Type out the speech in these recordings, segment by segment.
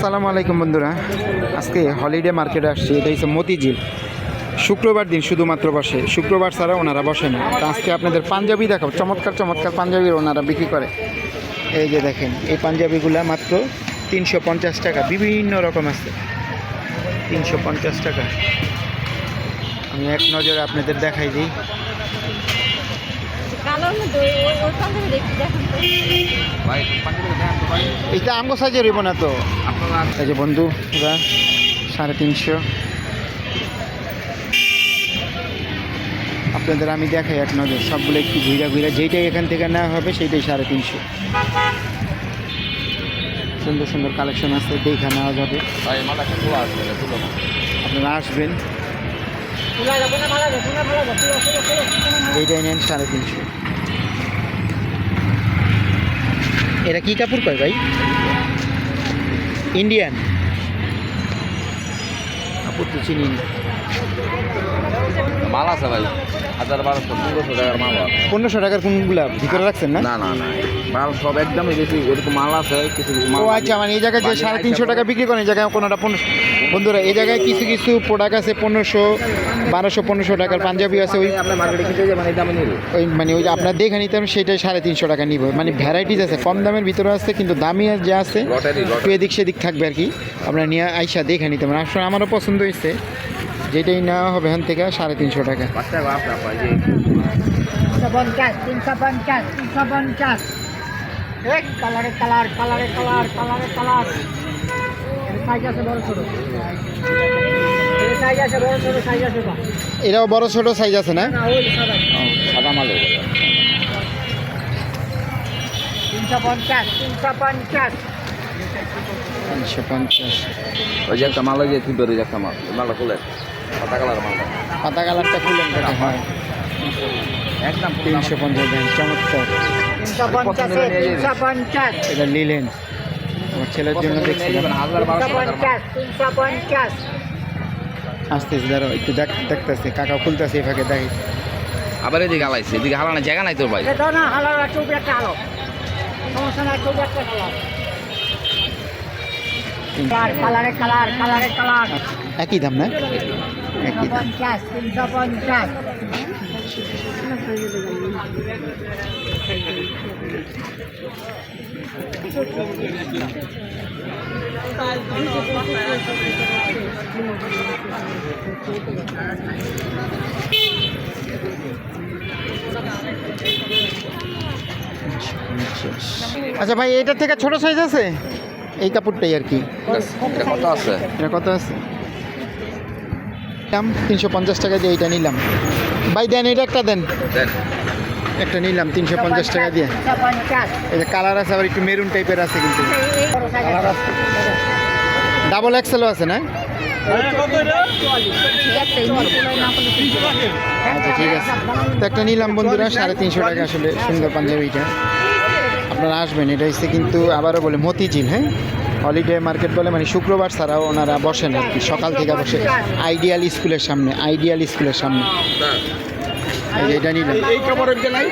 আসসালামু আলাইকুম বন্ধুরা। আজকে হলিডে মার্কেটে আসছি, এটা হচ্ছে মতিঝিল। শুক্রবার দিন শুধুমাত্র বসে। শুক্রবার ছাড়া ওনারা বসে না। আজকে আপনাদের পাঞ্জাবি দেখাবো। চমৎকার চমৎকার পাঞ্জাবি ওনারা বিক্রি করে। এই যে দেখেন, এই পাঞ্জাবিগুলা মাত্র তিনশো পঞ্চাশ টাকা। বিভিন্ন রকম আছে। তিনশো পঞ্চাশ টাকা। আমি এক নজরে আপনাদের দেখাই দিই। এইটা আমগো সাইজে রইব না তো এই যে বন্ধু সাড়ে তিনশো। আপনাদের আমি দেখাই এক নজর, সবগুলো একটু ঘুরা ঘুরা, যেইটাই এখান থেকে নেওয়া হবে সেইটাই সাড়ে তিনশো। সুন্দর সুন্দর কালেকশন আছে, দেখা নেওয়া যাবে। আপনারা আসবেন। এইটাই নেন সাড়ে তিনশো। এটা কি কাপড় কয় ভাই? ইন্ডিয়ান কাপড় তো চিনি না। মাল আছে ভাই হাজার বারোশো পনেরোশো টাকার মাল পনেরোশো টাকার কোনগুলা ভিতরে রাখছেন না? না না না মাল সব একদমই বেশি এরকম মাল আছে কিছু কিছু মাল ও আচ্ছা মানে এই জায়গায় যে সাড়ে তিনশো টাকা বিক্রি করেন এই জায়গায় কোনোটা পনেরোশো বন্ধুরা এই জায়গায় কিছু কিছু প্রোডাক্ট আছে পনেরোশো বারোশো পনেরোশো টাকার পাঞ্জাবি আছে ওই ওই মানে ওই আপনার দেখে নিতে হবে সেটাই সাড়ে তিনশো টাকা নিব। মানে ভ্যারাইটিস আছে কম দামের ভিতরে আছে কিন্তু দামি যা আছে একটু এদিক সেদিক থাকবে আর কি। আপনার নিয়ে আইসা দেখে নিতে পারেন আসলে আমারও পছন্দ হয়েছে। যেটাই নেওয়া হবে এখান থেকে সাড়ে তিনশো টাকা। পঞ্চাশ তিনশো পঞ্চাশ তিনশো পঞ্চাশ। কালারে কালার কালারে কালার কালারে কালার। সাইজ আছে বড় ছোট। সাইজ আছে বড় ছোট সাইজ আছে বা এটাও বড় ছোট সাইজ আছে না? সাদা। মাল তিনশো পঞ্চাশ তিনশো পঞ্চাশ। তিনশো পঞ্চাশ। ওই যে একটা মাল ওই যে তুই বেরোয় একটা মাল? মালটা খুলে। পাতা কালার পাতা কালারটা খুলেন একদম তিনশো পঞ্চাশ দেন চমৎকার। এটা নিলেন আমার ছেলের জন্য দেখছিলাম। আসতেছে দাঁড়ো একটু দেখ দেখতেছে। কাকা খুলতেছে এই ফাঁকে দেখে। আবার এদিকে হালাইছে। এদিকে হালানোর জায়গা নাই তোর ভাই? না সমস্যা নাই কালার কালার কালারে কালার কালারে। কালার একই দাম না? একই দাম। আচ্ছা ভাই এটার থেকে ছোট সাইজ আছে? এই কাপড়টাই আর কি। কত আছে? এটা কত আছে? দাম তিনশো পঞ্চাশ টাকা দিয়ে এইটা নিলাম। ভাই দেন এটা একটা দেন। দেন। একটা নিলাম তিনশো পঞ্চাশ টাকা দিয়ে। যে কালার আছে আবার একটু মেরুন টাইপের আছে কিন্তু। ডাবল এক্সেলও আছে না? আচ্ছা ঠিক আছে। তো একটা নিলাম বন্ধুরা সাড়ে তিনশো টাকা আসলে সুন্দর পাঞ্জাবিটা। আপনারা আসবেন এটা হচ্ছে কিন্তু আবারও বলে মতিঝিল হ্যাঁ? হলিডে মার্কেট বলে মানে শুক্রবার ছাড়াও ওনারা বসেন আর কি। সকাল থেকে বসে। আইডিয়াল স্কুলের সামনে আইডিয়াল স্কুলের সামনে। এটা নিলাম এই কাপড়ের যে নাই?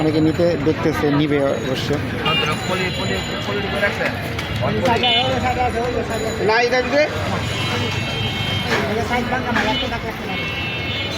অনেকে নিতে দেখতেছে নিবে অবশ্য। নাই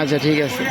আচ্ছা ঠিক আছে।